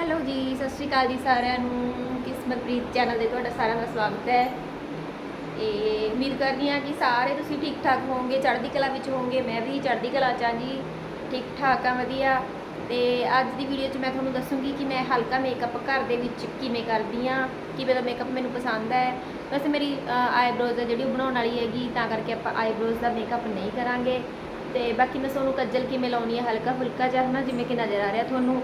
Hello ਜੀ, ਸਤਿ ਸ਼੍ਰੀ ਅਕਾਲ ਜੀ ਸਾਰਿਆਂ ਨੂੰ। ਕਿਸਮਤਪ੍ਰੀਤ ਚੈਨਲ ਦੇ ਤੁਹਾਡਾ ਸਾਰਿਆਂ ਦਾ ਸਵਾਗਤ ਹੈ। ਇਹ ਉਮੀਦ ਕਰਦੀ ਹਾਂ ਕਿ ਸਾਰੇ ਤੁਸੀਂ ਠੀਕ ਠਾਕ ਹੋਵੋਗੇ, ਚੜ੍ਹਦੀ ਕਲਾ ਵਿੱਚ ਹੋਵੋਗੇ। ਮੈਂ ਵੀ ਚੜ੍ਹਦੀ ਕਲਾ ਚ ਹਾਂ ਜੀ, ਠੀਕ ਠਾਕ ਆ ਵਧੀਆ। ਤੇ ਅੱਜ ਦੀ ਵੀਡੀਓ 'ਚ ਮੈਂ ਤੁਹਾਨੂੰ ਦੱਸੂੰਗੀ ਕਿ ਮੈਂ ਹਲਕਾ ਮੇਕਅਪ ਘਰ ਦੇ ਵਿੱਚ ਕਿਵੇਂ ਕਰਦੀ ਹਾਂ, ਕਿਵੇਂ ਦਾ ਮੇਕਅਪ ਮੈਨੂੰ ਪਸੰਦ ਹੈ। ਵੈਸੇ ਮੇਰੀ ਆਈਬ੍ਰੋਜ਼ ਜਿਹੜੀ ਉਹ ਬਣਾਉਣ ਵਾਲੀ ਹੈਗੀ, ਤਾਂ ਕਰਕੇ ਆਪਾਂ ਆਈਬ੍ਰੋਜ਼ ਦਾ ਮੇਕਅਪ ਨਹੀਂ ਕਰਾਂਗੇ। ਤੇ ਬਾਕੀ ਮੈਂ ਤੁਹਾਨੂੰ ਕੱਜਲ ਕਿਵੇਂ ਲਾਉਣੀ ਹੈ ਹਲਕਾ ਫੁਲਕਾ ਜਿਹਾ, ਹਨਾ, ਜਿਵੇਂ ਕਿ ਨਜ਼ਰ ਆ ਰਿਹਾ ਤੁਹਾਨੂੰ।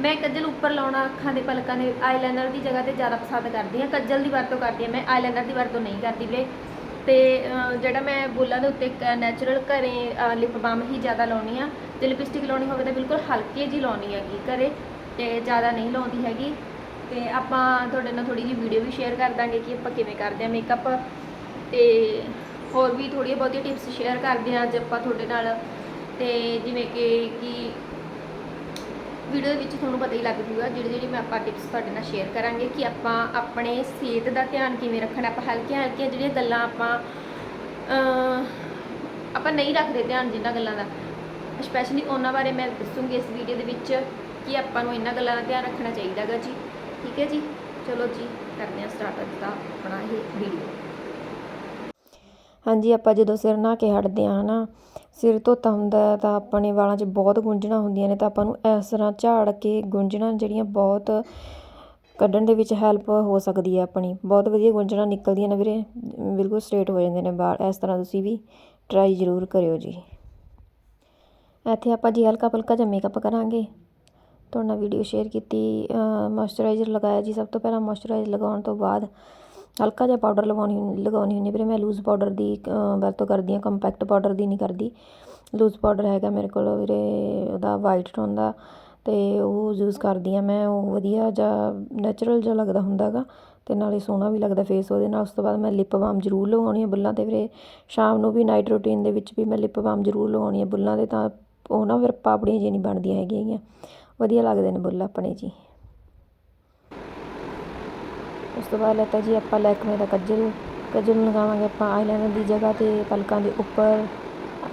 ਮੈਂ ਕੱਜਲ ਉੱਪਰ ਲਾਉਣਾ ਅੱਖਾਂ ਦੇ ਪਲਕਾਂ ਦੇ ਆਈਲਾਈਨਰ ਦੀ ਜਗ੍ਹਾ ਤੇ ਜ਼ਿਆਦਾ ਪਸੰਦ ਕਰਦੀ ਹਾਂ। ਕੱਜਲ ਦੀ ਵਰਤੋਂ ਕਰਦੀ ਹਾਂ। ਮੈਂ ਆਈਲਾਈਨਰ ਦੀ ਵਰਤੋਂ ਨਹੀਂ ਕਰਦੀ ਵੀਰੇ। ਤੇ ਜਿਹੜਾ ਮੈਂ ਬੁੱਲਾਂ ਦੇ ਉੱਤੇ ਨੈਚੁਰਲ ਘਰੇ ਲਿਪ ਬਾਮ ਹੀ ਜ਼ਿਆਦਾ ਲਾਉਣੀ ਆ ਜੇ ਲਿਪਸਟਿਕ ਲਾਉਣੀ ਹੋਵੇ ਤਾਂ ਬਿਲਕੁਲ ਹਲਕੀ ਜਿਹੀ ਲਾਉਣੀ ਹੈਗੀ ਘਰੇ ਤੇ ਜ਼ਿਆਦਾ ਨਹੀਂ ਲਾਉਂਦੀ ਹੈਗੀ। ਤੇ ਆਪਾਂ ਤੁਹਾਡੇ ਨਾਲ ਥੋੜੀ ਜਿਹੀ ਵੀਡੀਓ ਵੀ ਸ਼ੇਅਰ ਕਰ ਦਾਂਗੇ ਕਿ ਆਪਾਂ ਕਿਵੇਂ ਕਰਦੇ ਆ ਮੇਕਅਪ ਤੇ ਹੋਰ ਵੀ ਥੋੜ੍ਹੀਆਂ ਬਹੁਤੀਆਂ ਟਿਪਸ ਸ਼ੇਅਰ ਕਰਦੇ ਹਾਂ ਅੱਜ ਆਪਾਂ ਤੁਹਾਡੇ ਨਾਲ। ਤੇ ਜਿਵੇਂ ਕਿ ਕਿ ਵੀਡੀਓ ਦੇ ਵਿੱਚ ਤੁਹਾਨੂੰ ਪਤਾ ਹੀ ਲੱਗ ਜੂਗਾ, ਜਿਹੜੀ ਜਿਹੜੀ ਮੈਂ ਆਪਾਂ ਟਿਪਸ ਤੁਹਾਡੇ ਨਾਲ ਸ਼ੇਅਰ ਕਰਾਂਗੇ ਕਿ ਆਪਾਂ ਆਪਣੇ ਸਿਹਤ ਦਾ ਧਿਆਨ ਕਿਵੇਂ ਰੱਖਣਾ, ਆਪਾਂ ਹਲਕੀਆਂ ਹਲਕੀਆਂ ਜਿਹੜੀਆਂ ਗੱਲਾਂ ਆਪਾਂ ਆਪਾਂ ਨਹੀਂ ਰੱਖਦੇ ਧਿਆਨ ਜਿਨ੍ਹਾਂ ਗੱਲਾਂ ਦਾ। ਸਪੈਸ਼ਲੀ ਉਹਨਾਂ ਬਾਰੇ ਮੈਂ ਦੱਸੂੰਗੀ ਇਸ ਵੀਡੀਓ ਦੇ ਵਿੱਚ ਕਿ ਆਪਾਂ ਨੂੰ ਇਹਨਾਂ ਗੱਲਾਂ ਦਾ ਧਿਆਨ ਰੱਖਣਾ ਚਾਹੀਦਾ ਗਾ ਜੀ। ਠੀਕ ਹੈ ਜੀ? ਚਲੋ ਜੀ, ਕਰਦੇ ਹਾਂ ਸਟਾਰਟ ਅੱਜ ਦਾ ਆਪਣਾ ਇਹ ਵੀਡੀਓ ਹਾਂਜੀ, ਆਪਾਂ ਜਦੋਂ ਸਿਰ ਨਹਾ ਕੇ ਹਟਦੇ ਆ ਹਨਾ ਸਿਰ ਧੋਤਾ ਹੁੰਦਾ ਤਾਂ ਆਪਣੇ ਵਾਲਾਂ 'ਚ ਬਹੁਤ ਗੁੰਝਣਾ ਹੁੰਦੀਆਂ ਨੇ ਤਾਂ ਆਪਾਂ ਨੂੰ ਇਸ ਤਰ੍ਹਾਂ ਝਾੜ ਕੇ ਗੁੰਝਣਾ ਜਿਹੜੀਆਂ ਬਹੁਤ ਕੱਢਣ ਦੇ ਵਿੱਚ ਹੈਲਪ ਹੋ ਸਕਦੀ ਹੈ ਆਪਣੀ। ਬਹੁਤ ਵਧੀਆ ਗੁੰਝਣਾ ਨਿਕਲਦੀਆਂ ਨੇ ਵੀਰੇ, ਬਿਲਕੁਲ ਸਟਰੇਟ ਹੋ ਜਾਂਦੇ ਨੇ ਵਾਲ। ਇਸ ਤਰ੍ਹਾਂ ਤੁਸੀਂ ਵੀ ਟਰਾਈ ਜ਼ਰੂਰ ਕਰਿਓ ਜੀ। ਇੱਥੇ ਆਪਾਂ ਜੀ ਹਲਕਾ ਫੁਲਕਾ ਜਿਹਾ ਮੇਕਅਪ ਕਰਾਂਗੇ। ਤੁਹਾਡੇ ਨਾਲ ਵੀਡੀਓ ਸ਼ੇਅਰ ਕੀਤੀ ਮੋਇਸਚਰਾਈਜ਼ਰ ਲਗਾਇਆ ਜੀ। ਸਭ ਤੋਂ ਪਹਿਲਾਂ ਮੋਇਸਚਰਾਈਜ਼ਰ ਲਗਾਉਣ ਤੋਂ ਬਾਅਦ ਹਲਕਾ ਜਿਹਾ ਪਾਊਡਰ ਲਗਾਉਣੀ ਹੁੰਦੀ- ਲਗਾਉਣੀ ਹੁੰਦੀ ਵੀਰੇ ਮੈਂ ਲੂਜ਼ ਪਾਊਡਰ ਦੀ ਵਰਤੋਂ ਕਰਦੀ ਹਾਂ ਕੰਪੈਕਟ ਪਾਊਡਰ ਦੀ ਨਹੀਂ ਕਰਦੀ। ਲੂਜ਼ ਪਾਊਡਰ ਹੈਗਾ ਮੇਰੇ ਕੋਲ ਵੀਰੇ, ਉਹਦਾ ਵਾਈਟ ਟੋਨ ਦਾ, ਤੇ ਉਹ ਯੂਜ਼ ਕਰਦੀ ਹਾਂ ਮੈਂ। ਉਹ ਵਧੀਆ ਜਿਹਾ ਨੈਚੁਰਲ ਜਿਹਾ ਲੱਗਦਾ ਹੁੰਦਾ ਗਾ ਅਤੇ ਨਾਲੇ ਸੋਹਣਾ ਵੀ ਲੱਗਦਾ ਫੇਸ ਉਹਦੇ ਨਾਲ। ਉਸ ਤੋਂ ਬਾਅਦ ਮੈਂ ਲਿਪ ਬਾਮ ਜ਼ਰੂਰ ਲਗਾਉਣੀ ਹੈ ਬੁੱਲਾਂ ਤੇ। ਵੀਰੇ, ਸ਼ਾਮ ਨੂੰ ਵੀ ਨਾਈਟ ਰੂਟੀਨ ਦੇ ਵਿੱਚ ਵੀ ਮੈਂ ਲਿਪ ਬਾਮ ਜ਼ਰੂਰ ਲਗਾਉਣੀ ਹੈ ਬੁੱਲਾਂ ਦੇ, ਤਾਂ ਉਹ ਨਾ ਫਿਰ ਪਾਪੜੀਆਂ ਜਿਹੀਆਂ ਨਹੀਂ ਬਣਦੀਆਂ ਹੈਗੀਆਂ ਹੈਗੀਆਂ। ਵਧੀਆ ਲੱਗਦੇ ਨੇ ਬੁੱਲ ਆਪਣੇ ਜੀ ਉਸ ਤੋਂ ਬਾਅਦ ਲੈਤਾ ਜੀ ਆਪਾਂ ਲੈਕਮੇ ਦਾ ਕੱਜਲ। ਕੱਜਲ ਨੂੰ ਲਗਾਵਾਂਗੇ ਆਪਾਂ ਆਈਲਾਈਨਰ ਦੀ ਜਗ੍ਹਾ ਤੇ ਪਲਕਾਂ ਦੇ ਉੱਪਰ।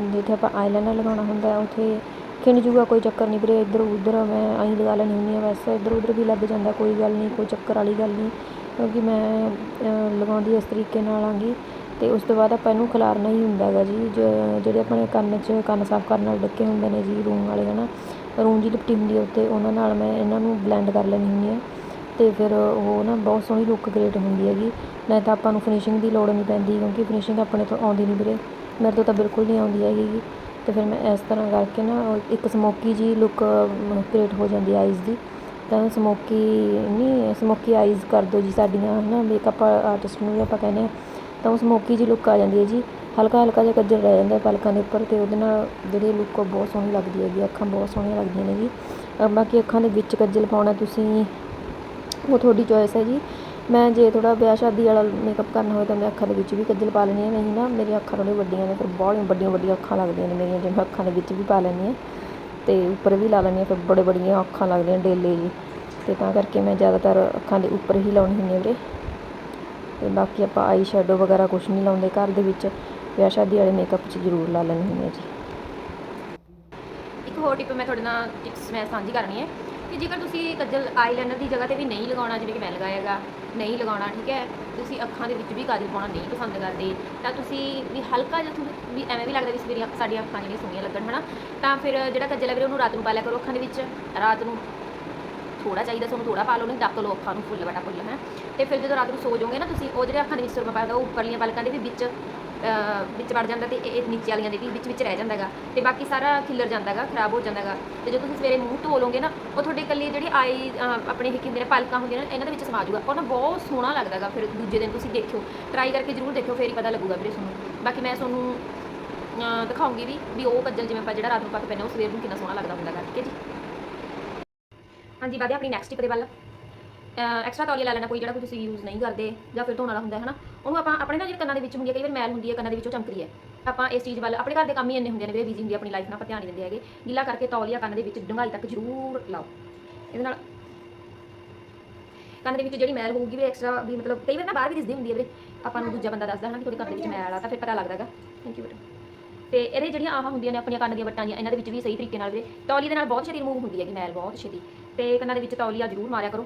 ਜਿੱਥੇ ਆਪਾਂ ਆਈਲਾਈਨਰ ਲਗਾਉਣਾ ਹੁੰਦਾ ਉੱਥੇ ਖਿੰਡ ਜੂਗਾ, ਕੋਈ ਚੱਕਰ ਨਹੀਂ ਵੀਰੇ, ਇੱਧਰ ਉੱਧਰ ਮੈਂ ਐਂ ਲਗਾ ਲੈਣੀ ਹੁੰਦੀ ਹਾਂ ਵੈਸੇ ਇੱਧਰ ਉੱਧਰ ਵੀ ਲੱਗ ਜਾਂਦਾ, ਕੋਈ ਗੱਲ ਨਹੀਂ, ਕੋਈ ਚੱਕਰ ਵਾਲੀ ਗੱਲ ਨਹੀਂ। ਕਿਉਂਕਿ ਮੈਂ ਲਗਾਉਂਦੀ ਇਸ ਤਰੀਕੇ ਨਾਲ ਆਂਗੀ ਅਤੇ ਉਸ ਤੋਂ ਬਾਅਦ ਆਪਾਂ ਇਹਨੂੰ ਖਿਲਾਰਨਾ ਹੀ ਹੁੰਦਾ ਹੈਗਾ ਜੀ। ਜ- ਜਿਹੜੇ ਆਪਣੇ ਕੰਨ 'ਚ ਕੰਨ ਸਾਫ਼ ਕਰਨ ਨਾਲ ਡੱਕੇ ਹੁੰਦੇ ਨੇ ਜੀ, ਰੂਮ ਵਾਲੇ ਹੈ ਨਾ ਰੂਮ ਜੀ ਲਿਪਟੀ ਹੁੰਦੀ ਹੈ ਉੱਤੇ, ਉਹਨਾਂ ਨਾਲ ਮੈਂ ਇਹਨਾਂ ਨੂੰ ਬਲੈਂਡ ਕਰ ਲੈਂਦੀ ਹੁੰਦੀ ਹਾਂ। ਅਤੇ ਫਿਰ ਉਹ ਨਾ ਬਹੁਤ ਸੋਹਣੀ ਲੁੱਕ ਕ੍ਰੀਏਟ ਹੁੰਦੀ ਹੈਗੀ। ਨਹੀਂ ਤਾਂ ਆਪਾਂ ਨੂੰ ਫਿਨਿਸ਼ਿੰਗ ਦੀ ਲੋੜ ਨਹੀਂ ਪੈਂਦੀ ਕਿਉਂਕਿ ਫਿਨਿਸ਼ਿੰਗ ਆਪਣੇ ਤੋਂ ਆਉਂਦੀ ਨਹੀਂ ਵੀਰੇ। ਮੇਰੇ ਤੋਂ ਤਾਂ ਬਿਲਕੁਲ ਨਹੀਂ ਆਉਂਦੀ ਹੈਗੀ ਗੀ। ਤੇ ਫਿਰ ਮੈਂ ਇਸ ਤਰ੍ਹਾਂ ਕਰਕੇ ਨਾ ਉਹ ਇੱਕ ਸਮੋਕੀ ਜਿਹੀ ਲੁੱਕ ਕ੍ਰੀਏਟ ਹੋ ਜਾਂਦੀ ਆਈਜ਼ ਦੀ। ਤਾਂ ਸਮੋਕੀ ਨਹੀਂ, ਸਮੋਕੀ ਆਈਜ਼ ਕਰ ਦਿਓ ਜੀ ਸਾਡੀਆਂ ਹੈ ਹਨਾ ਮੇਕਅਪ ਆਰਟਿਸਟ ਨੂੰ ਵੀ ਆਪਾਂ ਕਹਿੰਦੇ ਹਾਂ। ਤਾਂ ਉਹ ਸਮੋਕੀ ਜਿਹੀ ਲੁੱਕ ਆ ਜਾਂਦੀ ਹੈ ਜੀ। ਹਲਕਾ ਹਲਕਾ ਜਿਹਾ ਕੱਜਲ ਰਹਿ ਜਾਂਦਾ ਪਲਕਾਂ ਦੇ ਉੱਪਰ ਅਤੇ ਉਹਦੇ ਨਾਲ ਜਿਹੜੀ ਲੁੱਕ ਬਹੁਤ ਸੋਹਣੀ ਲੱਗਦੀ ਹੈਗੀ, ਅੱਖਾਂ ਬਹੁਤ ਸੋਹਣੀਆਂ ਲੱਗਦੀਆਂ ਨੇ ਜੀ। ਬਾਕੀ ਅੱਖਾਂ ਦੇ ਵਿੱਚ ਕੱਜਲ ਪਾਉਣਾ ਤੁਸੀਂ ਉਹ ਤੁਹਾਡੀ ਚੋਇਸ ਹੈ ਜੀ। ਮੈਂ ਜੇ ਥੋੜਾ ਵਿਆਹ ਸ਼ਾਦੀ ਵਾਲਾ ਮੇਕਅਪ ਕਰਨਾ ਹੋਵੇ ਤਾਂ ਮੈਂ ਅੱਖਾਂ ਦੇ ਵਿੱਚ ਵੀ ਕੱਜਲ ਪਾ ਲੈਂਦੀ ਹਾਂ। ਨਹੀਂ ਨਾ ਮੇਰੀਆਂ ਅੱਖਾਂ ਥੋੜ੍ਹੀਆਂ ਵੱਡੀਆਂ ਨੇ, ਫਿਰ ਬਹੁਤ ਵੱਡੀਆਂ ਵੱਡੀਆਂ ਅੱਖਾਂ ਲੱਗਦੀਆਂ ਨੇ ਮੇਰੀਆਂ, ਜੇ ਮੈਂ ਅੱਖਾਂ ਦੇ ਵਿੱਚ ਵੀ ਪਾ ਲੈਂਦੀ ਹਾਂ। ਤੇ ਉੱਪਰ ਵੀ ਲਾ ਲੈਂਦੀ ਹਾਂ, ਫਿਰ ਬੜੇ ਬੜੀਆਂ ਅੱਖਾਂ ਲੱਗਦੀਆਂ ਡੇਲੇ ਜੀ। ਤੇ ਤਾਂ ਕਰਕੇ ਮੈਂ ਜ਼ਿਆਦਾਤਰ ਅੱਖਾਂ ਦੇ ਉੱਪਰ ਹੀ ਲਾਉਣੀ ਹੁੰਦੀ ਹੈ ਵੀਰੇ। ਤੇ ਬਾਕੀ ਆਪਾਂ ਆਈ ਸ਼ੈਡੋ ਵਗੈਰਾ ਕੁਝ ਨਹੀਂ ਲਾਉਂਦੇ, ਘਰ ਦੇ ਵਿੱਚ ਵਿਆਹ ਸ਼ਾਦੀ ਵਾਲੇ ਮੇਕਅਪ 'ਚ ਜ਼ਰੂਰ ਲਾ ਲੈਂਦੀ ਹੁੰਦੀ ਹਾਂ ਜੀ। ਇੱਕ ਹੋਰ ਟਿਪ ਮੈਂ ਤੁਹਾਡੇ ਨਾਲ ਟਿਪਸ ਮੈਂ ਸਾਂਝੀ ਕਰਨੀ ਹੈ। ਕਿ ਜੇਕਰ ਤੁਸੀਂ ਕੱਜਲ ਆਈਲਾਈਨਰ ਦੀ ਜਗ੍ਹਾ ਤੇ ਵੀ ਨਹੀਂ ਲਗਾਉਣਾ, ਜਿਵੇਂ ਕਿ ਮੈਂ ਲਗਾਏਗਾ ਨਹੀਂ ਲਗਾਉਣਾ, ਠੀਕ ਹੈ, ਤੁਸੀਂ ਅੱਖਾਂ ਦੇ ਵਿੱਚ ਵੀ ਕਾਜਲ ਪਾਉਣਾ ਨਹੀਂ ਪਸੰਦ ਕਰਦੇ, ਤਾਂ ਤੁਸੀਂ ਵੀ ਹਲਕਾ ਜਿਹਾ ਤੁਹਾਨੂੰ ਵੀ ਐਵੇਂ ਵੀ ਲੱਗਦਾ ਵੀ ਮੇਰੀਆਂ ਸਾਡੀਆਂ ਅੱਖਾਂ ਜਿਹੜੀਆਂ ਸੋਹਣੀਆਂ ਲੱਗਣ, ਹਨਾ? ਤਾਂ ਫਿਰ ਜਿਹੜਾ ਕੱਜਲ ਹੈ ਵੀਰੇ, ਉਹਨੂੰ ਰਾਤ ਨੂੰ ਪਾ ਲਿਆ ਕਰੋ ਅੱਖਾਂ ਦੇ ਵਿੱਚ, ਰਾਤ ਨੂੰ ਥੋੜਾ ਚਾਹੀਦਾ ਤੁਹਾਨੂੰ ਥੋੜਾ ਪਾ ਲਓ, ਨਹੀਂ ਡੱਕ ਲਓ ਅੱਖਾਂ ਨੂੰ ਫੁੱਲ ਬਟਾ ਫੁੱਲ, ਹੈ? ਤੇ ਫਿਰ ਜਦੋਂ ਰਾਤ ਨੂੰ ਸੋ ਜਾਓਗੇ ਨਾ ਤੁਸੀਂ, ਉਹ ਜਿਹੜੇ ਅੱਖਾਂ ਦੇ ਵਿੱਚ ਸੁਰਮਾ ਪਾਇਆ ਉਹ ਉੱਪਰਲੀਆਂ ਪਲਕਾਂ ਦੇ ਵੀ ਵਿੱਚ ਵਿੱਚ ਵੜ ਜਾਂਦਾ ਤੇ ਇਹ ਨੀਚੇ ਵਾਲੀਆਂ ਦੇ ਵੀ ਵਿੱਚ ਵਿੱਚ ਰਹਿ ਜਾਂਦਾਗਾ। ਤੇ ਬਾਕੀ ਸਾਰਾ ਖਿੱਲਰ ਜਾਂਦਾਗਾ ਖਰਾਬ ਹੋ ਜਾਂਦਾਗਾ। ਤੇ ਜਦੋਂ ਤੁਸੀਂ ਸਵੇਰੇ ਮੂੰਹ ਧੋ ਲਓਗੇ ਨਾ ਉਹ ਤੁਹਾਡੇ ਇਕੱਲੀ ਜਿਹੜੀ ਆਈ ਆਪਣੇ ਇਹ ਕਿੰਦੇ ਨੇ ਪਲਕਾਂ ਹੁੰਦੀਆਂ ਨੇ ਇਹਨਾਂ ਦੇ ਵਿੱਚ ਸਮਾ ਜਾਊਗਾ। ਉਹ ਨਾ ਬਹੁਤ ਸੋਹਣਾ ਲੱਗਦਾਗਾ ਫਿਰ ਦੂਜੇ ਦਿਨ ਤੁਸੀਂ ਦੇਖਿਓ। ਟਰਾਈ ਕਰਕੇ ਜ਼ਰੂਰ ਦੇਖਿਓ ਫੇਰ ਹੀ ਪਤਾ ਲੱਗੂਗਾ ਵੀਰੇ ਤੁਹਾਨੂੰ। ਬਾਕੀ ਮੈਂ ਤੁਹਾਨੂੰ ਅਹ, ਦਿਖਾਉਂਗੀ ਵੀ ਵੀ ਉਹ ਕੱਜਲ ਜਿਵੇਂ ਆਪਾਂ ਜਿਹੜਾ ਰਾਤ ਨੂੰ ਪਾ ਕੇ ਪੈਨੇ ਉਹ ਸਵੇਰ ਨੂੰ ਕਿੰਨਾ ਸੋਹਣਾ ਲੱਗਦਾ ਹੁੰਦਾ ਗਾ ਠੀਕ ਹੈ ਜੀ? ਹਾਂਜੀ ਵਧੀਆ ਆਪਣੀ ਨੈਕਸਟ ਟਿਪ ਦੇ ਵੱਲ। ਐਕਸਟਰਾ ਤੌਲੀਆ ਲੈ ਲੈਣਾ ਕੋਈ ਜਿਹੜਾ ਕੋਈ ਤੁਸੀਂ ਯੂਜ਼ ਨਹੀਂ ਕਰਦੇ ਜਾਂ ਫਿਰ ਧੋਣ ਵਾਲਾ ਹੁੰਦਾ ਹੈ ਨਾ ਉਹਨੂੰ ਆਪਾਂ ਆਪਣੇ ਨਾਲ ਜਿਹੜੇ ਕੰਨਾਂ ਦੇ ਵਿੱਚ ਹੁੰਦੀ ਹੈ ਕਈ ਵਾਰ ਮੈਲ ਹੁੰਦੀ ਹੈ ਕੰਨਾਂ ਦੇ ਵਿੱਚੋਂ ਚਮਕਦੀ ਹੈ ਆਪਾਂ ਇਸ ਚੀਜ਼ ਵੱਲ, ਆਪਣੇ ਘਰ ਦੇ ਕੰਮ ਹੀ ਇੰਨੇ ਹੁੰਦੇ ਨੇ ਵੀ ਬੀਜੀ ਹੁੰਦੀ ਹੈ ਆਪਣੀ ਲਾਈਫ ਨਾਲ ਆਪਾਂ ਧਿਆਨ ਨਹੀਂ ਦਿੰਦੇ ਹੈਗੇ। ਗਿੱਲਾ ਕਰਕੇ ਤੌਲੀਆ ਕੰਨ ਦੇ ਵਿੱਚ ਡੂੰਘਾਈ ਤੱਕ ਜ਼ਰੂਰ ਲਾਓ। ਇਹਦੇ ਨਾਲ ਕੰਨ ਦੇ ਵਿੱਚ ਜਿਹੜੀ ਮੈਲ ਹੋਊਗੀ, ਵੀ ਐਕਸਟਰਾ ਵੀ ਮਤਲਬ ਕਈ ਵਾਰ ਨਾ ਬਾਹਰ ਵੀ ਦਿਸਦੀ ਹੁੰਦੀ ਹੈ ਵੀਰੇ। ਆਪਾਂ ਨੂੰ ਦੂਜਾ ਬੰਦਾ ਦੱਸਦਾ, ਹਨਾ ਕਿ ਤੁਹਾਡੇ ਕੰਨ ਦੇ ਵਿੱਚ ਮੈਲ ਆ, ਤਾਂ ਫਿਰ ਪਤਾ ਲੱਗਦਾਗਾ ਥੈਂਕ ਯੂ ਵੀਰੇ ਤੇ ਇਹਦੇ ਜਿਹੜੀਆਂ ਆਹਾਂ ਹੁੰਦੀਆਂ ਨੇ, ਆਪਣੀਆਂ ਕੰਨ ਦੀਆਂ ਵੱਟਾਂ ਦੀਆਂ, ਇਹਨਾਂ ਦੇ ਵਿੱਚ ਵੀ ਸਹੀ ਤਰੀਕੇ ਨਾਲ ਵੀਰੇ ਤੌਲੀ ਦੇ ਨਾਲ ਬਹੁਤ ਛੇਤੀ ਰਿਮੂਵ ਹੁੰਦੀ ਹੈਗੀ ਮੈਲ, ਬਹੁਤ ਛੇਤੀ। ਤੇ ਕੰਨਾਂ ਦੇ ਵਿੱਚ ਤੌਲੀਆ ਜ਼ਰੂਰ ਮਾਰਿਆ ਕਰੋ।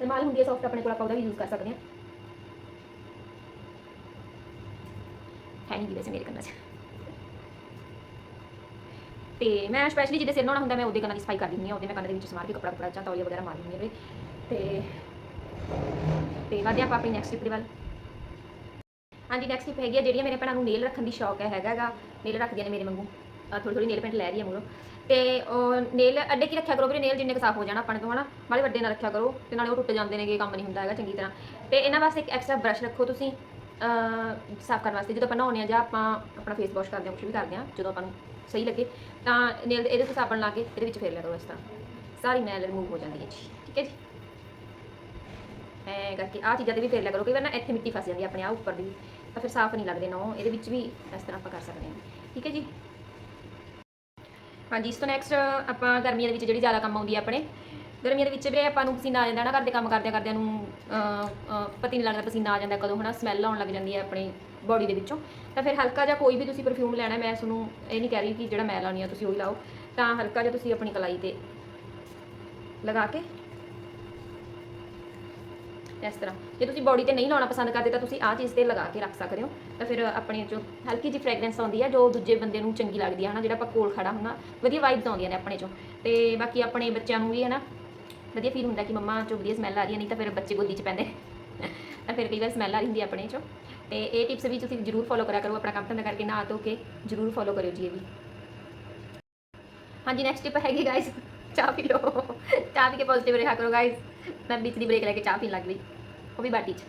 ਰਮਾਲ ਹੁੰਦੀ ਹੈ ਸੌਫਟ ਆਪਣੇ ਕੋਲ ਆਪਾਂ ਉਹਦਾ ਵੀ ਯੂਜ਼ ਕਰ ਸਕਦੇ ਹਾਂ। ਹੈ ਨਹੀਂ ਵੈਸੇ ਮੇਰੇ ਕੰਨਾਂ 'ਚ। ਤੇ ਮੈਂ ਸਪੈਸ਼ਲੀ ਜਿਹਦੇ ਸਿਰ ਨਹਾਉਣਾ ਹੁੰਦਾ, ਮੈਂ ਉਹਦੇ ਕੰਨਾਂ ਦੀ ਸਫ਼ਾਈ ਕਰ ਦਿੰਦੀ ਹਾਂ, ਉਹਦੇ ਮੈਂ ਕੰਨਾਂ ਦੇ ਵਿੱਚ ਸਮਾਰ ਕੇ ਕੱਪੜਾ ਕੱਪੜਾ ਜਾਂ ਤੌਲੀਆ ਵਗੈਰਾ ਮਾਰ ਦਿੰਦੀ ਹਾਂ ਵੀਰੇ। ਤੇ ਤੇ ਵਧਿਆ ਆਪਾਂ ਆਪਣੀ ਨੈਕਸਟ ਟਿਪ ਦੇ ਵੱਲ। ਹਾਂਜੀ ਨੈਕਸਟ ਟਿਪ ਹੈਗੀ ਆ ਜਿਹੜੀਆਂ ਮੇਰੇ ਭੈਣਾਂ ਨੂੰ ਨੇਲ ਰੱਖਣ ਦੀ ਸ਼ੌਕ ਹੈ ਹੈਗਾਗਾ ਨੇਲ ਰੱਖਦੀਆਂ ਨੇ ਮੇਰੇ ਵਾਂਗੂ। ਥੋੜੀ ਥੋੜੀ ਨੇਲ ਪੈਂਟ ਲੈ ਰਹੀ ਹੈ ਮੂਰੋ। ਤੇ ਉਹ ਨੇਲ ਅੱਡੇ ਕੀ ਰੱਖਿਆ ਕਰੋ ਵੀਰੇ? ਨੇਲ ਜਿੰਨੇ ਕੁ ਸਾਫ਼ ਹੋ ਜਾਣਾ ਆਪਣੇ ਤੋਂ, ਹਨਾ? ਮਾੜੇ ਵੱਡੇ ਨਾਲ ਰੱਖਿਆ ਕਰੋ, ਤੇ ਨਾਲੇ ਉਹ ਟੁੱਟ ਜਾਂਦੇ ਨੇਗੇ, ਕੰਮ ਨਹੀਂ ਹੁੰਦਾ ਹੈਗਾ ਚੰਗੀ ਤਰ੍ਹਾਂ। ਤੇ ਇਹਨਾਂ ਵਾਸਤੇ ਇੱਕ ਐਕਸਟਰਾ ਬ੍ਰਸ਼ ਰੱਖੋ ਤੁਸੀਂ ਸਾਫ਼ ਕਰਨ ਵਾਸਤੇ। ਜਦੋਂ ਆਪਾਂ ਨਹਾਉਂਦੇ ਆ ਜਾਂ ਆਪਾਂ ਆਪਣਾ ਫੇਸ ਵਾਸ਼ ਕਰਦੇ ਆ ਕੁਝ ਵੀ ਕਰਦੇ ਆ ਜਦੋਂ ਆਪਾਂ ਨੂੰ ਸਹੀ ਲੱਗੇ, ਤਾਂ ਨੇਲ ਇਹਦੇ ਤੇ ਸਾਬਣ ਲਾ ਕੇ ਇਹਦੇ ਵਿੱਚ ਫੇਰ ਲਿਆ ਕਰੋ ਇਸ ਤਰ੍ਹਾਂ। ਸਾਰੀ ਮੈਲ ਰਿਮੂਵ ਹੋ ਜਾਂਦੀ ਹੈ ਜੀ, ਠੀਕ ਹੈ ਜੀ? ਐ ਕਰਕੇ ਆ ਚੀਜ਼ਾਂ ਤੇ ਵੀ ਫੇਰ ਲਿਆ ਕਰੋ। ਕਈ ਵਾਰ ਨਾ ਇੱਥੇ ਮਿੱਟੀ ਫਸ ਜਾਂਦੀ ਹੈ ਆਪਣੇ ਆ ਉੱਪਰ ਦੀ, ਤਾਂ ਫਿਰ ਸਾਫ਼ ਨਹੀਂ ਲੱਗਦੇ ਨੋ ਇਹਦੇ ਵਿੱਚ ਵੀ ਇਸ ਤਰ੍ਹਾਂ ਆਪਾਂ ਕਰ ਸਕਦੇ ਹਾਂ। ਠੀਕ ਹੈ ਜੀ? ਹਾਂਜੀ, ਇਸ ਤੋਂ ਨੈਕਸਟ ਆਪਾਂ ਗਰਮੀਆਂ ਦੇ ਵਿੱਚ ਜਿਹੜੀ ਜ਼ਿਆਦਾ ਕੰਮ ਆਉਂਦੀ ਹੈ ਆਪਣੇ, ਗਰਮੀਆਂ ਦੇ ਵਿੱਚ ਵੀਰੇ ਆਪਾਂ ਨੂੰ ਪਸੀਨਾ ਆ ਜਾਂਦਾ ਨਾ ਘਰ ਦੇ ਕੰਮ ਕਰਦਿਆਂ ਕਰਦਿਆਂ ਨੂੰ ਪਤਾ ਨਹੀਂ ਲੱਗਦਾ ਪਸੀਨਾ ਆ ਜਾਂਦਾ ਕਦੋਂ, ਹਨਾ ਸਮੈਲ ਆਉਣ ਲੱਗ ਜਾਂਦੀ ਹੈ ਆਪਣੀ ਬਾਡੀ ਦੇ ਵਿੱਚੋਂ। ਤਾਂ ਫਿਰ ਹਲਕਾ ਜਿਹਾ ਕੋਈ ਵੀ ਤੁਸੀਂ ਪਰਫਿਊਮ ਲੈਣਾ, ਮੈਂ ਤੁਹਾਨੂੰ ਇਹ ਨਹੀਂ ਕਹਿ ਰਹੀ ਕਿ ਜਿਹੜਾ ਮੈਂ ਲਾਉਣੀ ਆ, ਤੁਸੀਂ ਉਹੀ ਲਾਓ। ਤਾਂ ਹਲਕਾ ਜਿਹਾ ਤੁਸੀਂ ਆਪਣੀ ਕਲਾਈ ਤੇ ਲਗਾ ਕੇ ਇਸ ਤਰ੍ਹਾਂ। ਜੇ ਤੁਸੀਂ ਬਾਡੀ ਤੇ ਨਹੀਂ ਲਾਉਣਾ ਪਸੰਦ ਕਰਦੇ, ਤਾਂ ਤੁਸੀਂ ਆਹ ਚੀਜ਼ ਤੇ ਲਗਾ ਕੇ ਰੱਖ ਸਕਦੇ ਹੋ। ਤਾਂ ਫਿਰ ਆਪਣੇ ਚੋਂ ਹਲਕੀ ਜਿਹੀ ਫ੍ਰੈਗਰੈਂਸ ਆਉਂਦੀ ਹੈ ਜੋ ਦੂਜੇ ਬੰਦੇ ਨੂੰ ਚੰਗੀ ਲੱਗਦੀ ਹੈ ਹਨਾ? ਜਿਹੜਾ ਆਪਾਂ ਕੋਲ ਖੜਾ ਹੁੰਦਾ, ਵਧੀਆ ਵਾਈਬਸ ਆਉਂਦੀਆਂ ਨੇ ਆਪਣੇ ਚੋਂ। ਤੇ ਬਾਕੀ ਆਪਣੇ ਬੱਚਿਆਂ ਨੂੰ ਵੀ ਹੈ ਨਾ ਵਧੀਆ ਫੀਲ ਹੁੰਦਾ ਕਿ ਮੰਮਾ ਚੋਂ ਵਧੀਆ ਸਮੈਲ ਆ ਰਹੀ ਹੈ ਨਹੀਂ ਤਾਂ ਫਿਰ ਬੱਚੇ ਗੋਦੀ 'ਚ ਪੈਂਦੇ। ਤਾਂ ਫਿਰ ਕਈ ਵਾਰ ਸਮੈਲ ਆ ਰਹੀ ਹੁੰਦੀ ਹੈ ਆਪਣੇ ਚੋਂ। ਤੇ ਇਹ ਟਿਪਸ ਵੀ ਤੁਸੀਂ ਜ਼ਰੂਰ ਫੋਲੋ ਕਰਿਆ ਕਰੋ, ਆਪਣਾ ਕੰਮ ਧੰਦਾ ਕਰਕੇ ਨਾ ਧੋ ਕੇ ਜ਼ਰੂਰ ਫੋਲੋ ਕਰਿਓ ਜੀ ਇਹ ਵੀ। ਹਾਂਜੀ ਨੈਕਸਟ ਟਿਪ ਹੈਗੀ ਗਾਇਸ ਚਾਹ ਪੀ ਲਓ। ਚਾਹ ਪੀ ਕੇ ਪੋਜ਼ਿਟਿਵ ਰਿਹਾ ਕਰੋ ਗਾਇਸ ਮੈਂ ਵਿੱਚ ਦੀ ਬ੍ਰੇਕ ਲੈ ਕੇ ਚਾਹ ਪੀਣ ਲੱਗ ਗਈ। ਉਹ ਵੀ ਬਾਟੀ 'ਚ।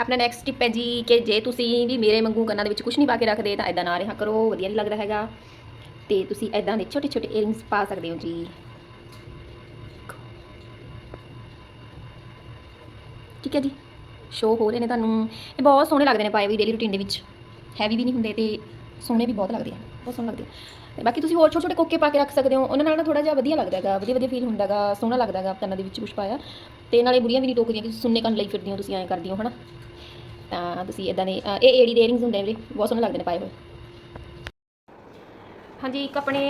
ਆਪਣਾ ਨੈਕਸਟ ਟਿਪ ਹੈ ਜੀ ਕਿ ਜੇ ਤੁਸੀਂ ਵੀ ਮੇਰੇ ਵਾਂਗੂ ਕੰਨਾਂ ਦੇ ਵਿੱਚ ਕੁਝ ਨਹੀਂ ਪਾ ਕੇ ਰੱਖਦੇ, ਤਾਂ ਐਦਾਂ ਨਾ ਰਿਹਾ ਕਰੋ, ਵਧੀਆ ਨਹੀਂ ਲੱਗਦਾ ਹੈਗਾ। ਤੇ ਤੁਸੀਂ ਐਦਾਂ ਦੇ ਛੋਟੇ ਛੋਟੇ ਇਅਰਿੰਗਸ ਪਾ ਸਕਦੇ ਹੋ ਜੀ। ਠੀਕ ਹੈ ਜੀ। ਸ਼ੋ ਹੋ ਰਹੇ ਨੇ ਤੁਹਾਨੂੰ। ਇਹ ਬਹੁਤ ਸੋਹਣੇ ਲੱਗਦੇ ਨੇ ਪਾਏ ਵੀ ਡੇਲੀ ਰੂਟੀਨ ਦੇ ਵਿੱਚ। ਹੈਵੀ ਵੀ ਨਹੀਂ ਹੁੰਦੇ ਤੇ ਸੋਹਣੇ ਵੀ ਬਹੁਤ ਲੱਗਦੇ ਆ। ਬਹੁਤ ਸੋਹਣੇ ਲੱਗਦੇ ਆ। ਤੇ ਬਾਕੀ ਤੁਸੀਂ ਹੋਰ ਛੋਟੇ ਛੋਟੇ ਕੋਕੇ ਪਾ ਕੇ ਰੱਖ ਸਕਦੇ ਹੋ। ਉਹਨਾਂ ਨਾਲ ਨਾ ਥੋੜਾ ਜਿਹਾ ਵਧੀਆ ਲੱਗਦਾ ਹੈਗਾ, ਵਧੀਆ ਵਧੀਆ ਫੀਲ ਹੁੰਦਾ ਸੋਹਣਾ ਲੱਗਦਾ ਹੈਗਾ ਕੰਨਾਂ ਦੇ ਵਿੱਚ ਕੁਛ ਪਾਇਆ। ਤੇ ਨਾਲੇ ਬੁੜੀਆਂ ਵੀ ਨਹੀਂ ਟੋਕਦੀਆਂ ਕਿ ਸੁਣਨੇ ਕੰਨ ਲਈ ਫਿਰਦੀ ਹੋ ਤੁਸੀਂ, ਐਂ ਕਰਦੀ ਹੋ, ਹਨਾ? ਤਾਂ ਤੁਸੀਂ ਇਦਾਂ ਦੇ ਇਹ ਏੜੀ ਦੇ ਇਅਰਿੰਗਸ ਹੁੰਦੇ ਨੇ ਵੀਰੇ, ਬਹੁਤ ਸੋਹਣੇ ਲੱਗਦੇ ਨੇ ਪਾਏ ਹੋਏ। ਹਾਂਜੀ, ਇੱਕ ਆਪਣੇ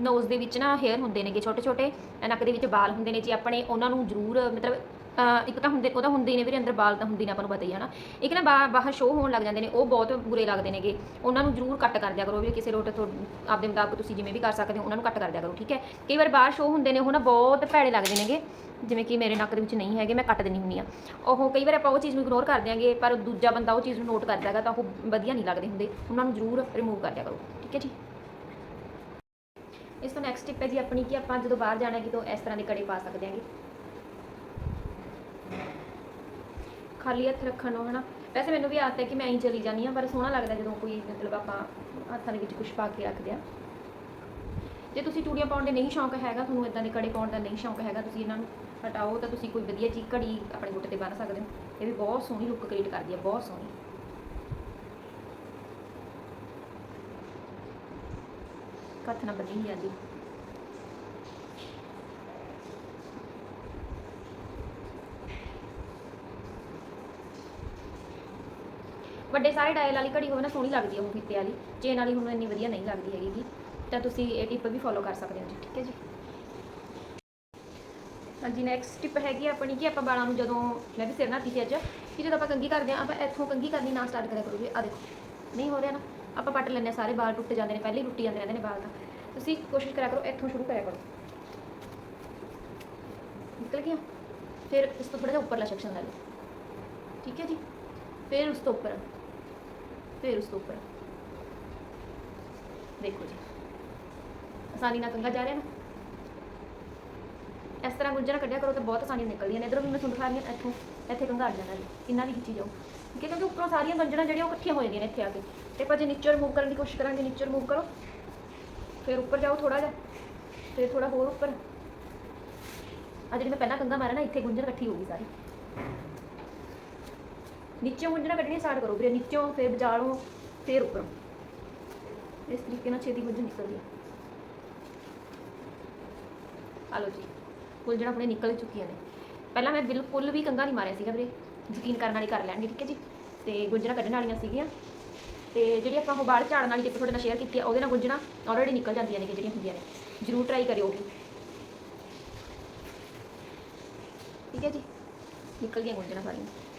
ਨੋਜ਼ ਦੇ ਵਿੱਚ ਨਾ ਹੇਅਰ ਹੁੰਦੇ ਨੇਗੇ ਛੋਟੇ ਛੋਟੇ ਨੱਕ ਦੇ ਵਿੱਚ ਵਾਲ ਹੁੰਦੇ ਨੇ ਜੀ। ਆਪਣੇ ਉਹਨਾਂ ਨੂੰ ਜ਼ਰੂਰ, ਮਤਲਬ ਇੱਕ ਤਾਂ ਹੁੰਦੇ, ਉਹ ਤਾਂ ਹੁੰਦੇ ਹੀ ਨੇ ਵੀਰੇ, ਅੰਦਰ ਵਾਲ ਤਾਂ ਹੁੰਦੇ ਨੇ, ਆਪਾਂ ਨੂੰ ਪਤਾ ਹੀ ਹੈ ਨਾ। ਇੱਕ ਨਾ ਬਾ- ਬਾਹਰ ਸ਼ੋਅ ਹੋਣ ਲੱਗ ਜਾਂਦੇ ਨੇ, ਉਹ ਬਹੁਤ ਬੁਰੇ ਲੱਗਦੇ ਨੇਗੇ। ਉਹਨਾਂ ਨੂੰ ਜ਼ਰੂਰ ਕੱਟ ਕਰ ਦਿਆ ਕਰੋ ਵੀ ਕਿਸੇ ਰੋਟ ਤੋਂ ਆਪਦੇ ਮੁਤਾਬਕ ਤੁਸੀਂ ਜਿਵੇਂ ਵੀ ਕਰ ਸਕਦੇ ਹੋ, ਉਹਨਾਂ ਨੂੰ ਕੱਟ ਕਰ ਦਿਆ ਕਰੋ, ਠੀਕ ਹੈ? ਕਈ ਵਾਰ ਬਾਹਰ ਸ਼ੋਅ ਹੁੰਦੇ ਨੇ, ਉਹ ਨਾ ਬਹੁਤ ਭੈੜੇ ਲੱਗਦੇ ਨੇਗੇ। ਜਿਵੇਂ ਕਿ ਮੇਰੇ ਨੱਕ ਦੇ ਵਿੱਚ ਨਹੀਂ ਹੈਗੇ, ਮੈਂ ਕੱਟ ਦਿੰਦੀ ਹੁੰਦੀ ਆ ਉਹ ਕਈ ਵਾਰ ਆਪਾਂ ਉਹ ਚੀਜ਼ ਨੂੰ ਇਗਨੋਰ ਕਰ ਦਿਆਂਗੇ, ਪਰ ਦੂਜਾ ਬੰਦਾ ਉਹ ਚੀਜ਼ ਨੂੰ ਨੋਟ ਕਰਦਾ ਹੈਗਾ ਤਾਂ ਉਹ ਵਧੀਆ ਨਹੀਂ ਲੱਗਦੇ ਹੁੰਦੇ। ਉਹਨਾਂ ਨੂੰ ਜ਼ਰੂਰ ਰਿਮੂਵ ਕਰ ਦਿਆ ਕਰੋ, ਠੀਕ ਹੈ ਜੀ? ਇਸ ਤੋਂ ਨੈਕਸਟ ਟਿਪ ਹੈ ਜੀ ਆਪਣੀ ਕਿ ਆਪਾਂ ਜਦੋਂ ਬਾਹਰ ਜਾਣਾ ਕਿ ਕਿਤੋਂ ਇਸ ਤਰ੍ਹਾਂ ਦੇ ਕੜੇ ਪਾ ਸਕਦੇ ਹਾਂਗੇ। ਖਾਲੀ ਹੱਥ ਰੱਖਣ ਨੂੰ, ਹਨਾ? ਵੈਸੇ ਮੈਨੂੰ ਵੀ ਆਦਤ ਹੈ ਕਿ ਮੈਂ ਐਂ ਚਲੀ ਜਾਂਦੀ ਹਾਂ, ਪਰ ਸੋਹਣਾ ਲੱਗਦਾ ਜਦੋਂ ਕੋਈ ਮਤਲਬ ਆਪਾਂ ਹੱਥਾਂ ਦੇ ਵਿੱਚ ਕੁਝ ਪਾ ਕੇ ਰੱਖਦੇ ਆ ਜੇ ਤੁਸੀਂ ਚੂੜੀਆਂ ਪਾਉਣ ਦੇ ਨਹੀਂ ਸ਼ੌਂਕ ਹੈਗਾ, ਤੁਹਾਨੂੰ ਇਦਾਂ ਦੇ ਕੜੇ ਪਾਉਣ ਦਾ ਨਹੀਂ ਸ਼ੌਂਕ ਹੈਗਾ, ਤੁਸੀਂ ਇਹਨਾਂ ਨੂੰ ਹਟਾਓ, ਤਾਂ ਤੁਸੀਂ ਕੋਈ ਵਧੀਆ ਜੀ ਘੜੀ ਆਪਣੇ ਗੁੱਟ ਤੇ ਬੰਨ੍ਹ ਸਕਦੇ ਹੋ। ਇਹ ਵੀ ਬਹੁਤ ਸੋਹਣੀ ਲੁੱਕ ਕ੍ਰੀਏਟ ਕਰਦੀ ਹੈ ਬਹੁਤ ਸੋਹਣੀ। ਹੱਥ ਨਾਲ ਬੰਨੀ ਜਾਂਦੀ। ਵੱਡੇ ਸਾਰੇ ਡਾਇਲ ਵਾਲੀ ਘੜੀ ਹੋਵੇ ਨਾ, ਸੋਹਣੀ ਲੱਗਦੀ ਹੈ ਉਹ ਫੀਤੇ ਵਾਲੀ। ਚੇਨ ਵਾਲੀ ਹੁਣ ਇੰਨੀ ਵਧੀਆ ਨਹੀਂ ਲੱਗਦੀ ਹੈਗੀ ਗੀ। ਤਾਂ ਤੁਸੀਂ ਇਹ ਟਿਪ ਵੀ ਫੋਲੋ ਕਰ ਸਕਦੇ ਹੋ ਜੀ, ਠੀਕ ਹੈ ਜੀ? ਹਾਂਜੀ ਨੈਕਸਟ ਟਿਪ ਹੈਗੀ ਆ ਆਪਣੀ ਕਿ ਆਪਾਂ ਬਾਲਾਂ ਨੂੰ ਜਦੋਂ, ਮੈਂ ਵੀ ਸਿਰ ਨਹਾਤੀ ਸੀ ਅੱਜ, ਕਿ ਜਦੋਂ ਆਪਾਂ ਕੰਗੀ ਕਰਦੇ ਆ ਆਪਾਂ ਇੱਥੋਂ ਕੰਗੀ ਕਰਨੀ ਨਾ ਸਟਾਰਟ ਕਰਿਆ ਕਰੋ ਜੀ। ਆ ਦੇਖੋ, ਨਹੀਂ ਹੋ ਰਿਹਾ ਨਾ? ਆਪਾਂ ਪੱਟ ਲੈਂਦੇ ਹਾਂ, ਸਾਰੇ ਬਾਲ ਟੁੱਟ ਜਾਂਦੇ ਨੇ, ਪਹਿਲੇ ਹੀ ਟੁੱਟੀ ਜਾਂਦੇ ਰਹਿੰਦੇ ਨੇ ਬਾਲ ਤਾਂ। ਤੁਸੀਂ ਕੋਸ਼ਿਸ਼ ਕਰਿਆ ਕਰੋ, ਇੱਥੋਂ ਸ਼ੁਰੂ ਕਰਿਆ ਕਰੋ। ਨਿਕਲ ਗਿਆ? ਫਿਰ ਇਸ ਤੋਂ ਥੋੜਾ ਜਿਹਾ ਉੱਪਰਲਾ ਸੈਕਸ਼ਨ ਲੈ ਲਓ। ਠੀਕ ਹੈ ਜੀ? ਫਿਰ ਉਸ ਤੋਂ ਉੱਪਰ। ਫਿਰ ਉਸ ਤੋਂ ਉੱਪਰ। ਦੇਖੋ ਜੀ। ਆਸਾਨੀ ਨਾਲ ਕੰਗਾ ਜਾ ਰਿਹਾ ਨਾ। ਇਸ ਤਰ੍ਹਾਂ ਗੁੰਝਣਾ ਕੱਢਿਆ ਕਰੋ ਤਾਂ ਬਹੁਤ ਆਸਾਨੀ ਨਿਕਲਦੀਆਂ ਨੇ। ਇਧਰੋਂ ਵੀ ਮੈਂ ਤੁਹਾਨੂੰ ਦਿਖਾ ਰਹੀ ਹਾਂ, ਇੱਥੋਂ, ਇੱਥੇ ਕੰਗਾ ਆ ਜਾਣਾ ਜੀ। ਇੰਨਾ ਵੀ ਖਿੱਚੀ ਜਾਓ। ਠੀਕ ਹੈ, ਕਿਉਂਕਿ ਉੱਪਰੋਂ ਸਾਰੀਆਂ ਗੰਜਣਾ ਜਿਹੜੀਆਂ ਉਹ ਇਕੱਠੀਆਂ ਹੋ ਜਾਂਦੀਆਂ ਨੇ ਇੱਥੇ ਆ ਕੇ। ਤੇ ਆਪਾਂ ਜੇ ਨੀਚੇ ਰਿਮੂਵ ਕਰਨ ਦੀ ਕੋਸ਼ਿਸ਼ ਕਰਾਂਗੇ, ਨੀਚੇ ਰਿਮੂਵ ਕਰੋ। ਫਿਰ ਉੱਪਰ ਜਾਓ ਥੋੜਾ ਜਿਹਾ। ਫਿਰ ਥੋੜਾ ਹੋਰ ਉੱਪਰ। ਆ ਜਿਹੜੀ ਮੈਂ ਪਹਿਲਾਂ ਕੰਗਾ ਮਾਰਿਆ ਨਾ, ਇੱਥੇ ਗੁੰਝਣ ਇਕੱਠੀ ਹੋ ਗਈ ਸਾਰੀ। ਨੀਚੋਂ ਗੁੰਝਣਾ ਕੱਢਣੀ ਸਟਾਰਟ ਕਰੋ ਵੀਰੇ, ਨੀਚੋਂ ਫਿਰ ਵਿਚਾਲੋਂ ਫਿਰ ਉੱਪਰੋਂ। ਇਸ ਤਰੀਕੇ ਨਾਲ ਛੇਤੀ ਗੁੰਝਣ ਨਿਕਲਦੀ ਹੈ ਆ ਲਓ ਜੀ ਗੁੰਝਣ ਆਪਣੇ ਨਿਕਲ ਚੁੱਕੀਆਂ ਨੇ। ਪਹਿਲਾਂ ਮੈਂ ਬਿਲਕੁਲ ਵੀ ਕੰਗਾ ਨਹੀਂ ਮਾਰਿਆ ਸੀਗਾ ਵੀਰੇ, ਯਕੀਨ ਕਰਨ ਵਾਲੀ ਕਰ ਲੈਣਗੇ, ਠੀਕ ਹੈ ਜੀ? ਤੇ ਗੁੰਜਣਾ ਕੱਢਣ ਵਾਲੀਆਂ ਸੀਗੀਆਂ। ਤੇ ਜਿਹੜੀ ਆਪਾਂ ਉਹ ਬਾਹਰ ਝਾੜਨ ਵਾਲੀ ਟਿਪ ਤੁਹਾਡੇ ਨਾਲ ਸ਼ੇਅਰ ਕੀਤੀ ਆ, ਉਹਦੇ ਨਾਲ ਗੁੰਜਣਾ ਆਲਰੇਡੀ ਨਿਕਲ ਜਾਂਦੀਆਂ ਨੇ ਜਿਹੜੀਆਂ ਹੁੰਦੀਆਂ ਨੇ। ਜਰੂਰ ਟਰਾਈ ਕਰਿਓ ਵੀ। ਠੀਕ ਹੈ ਜੀ? ਨਿਕਲ ਗਈਆਂ ਗੁੰਜਣਾ ਸਾਰੀਆਂ।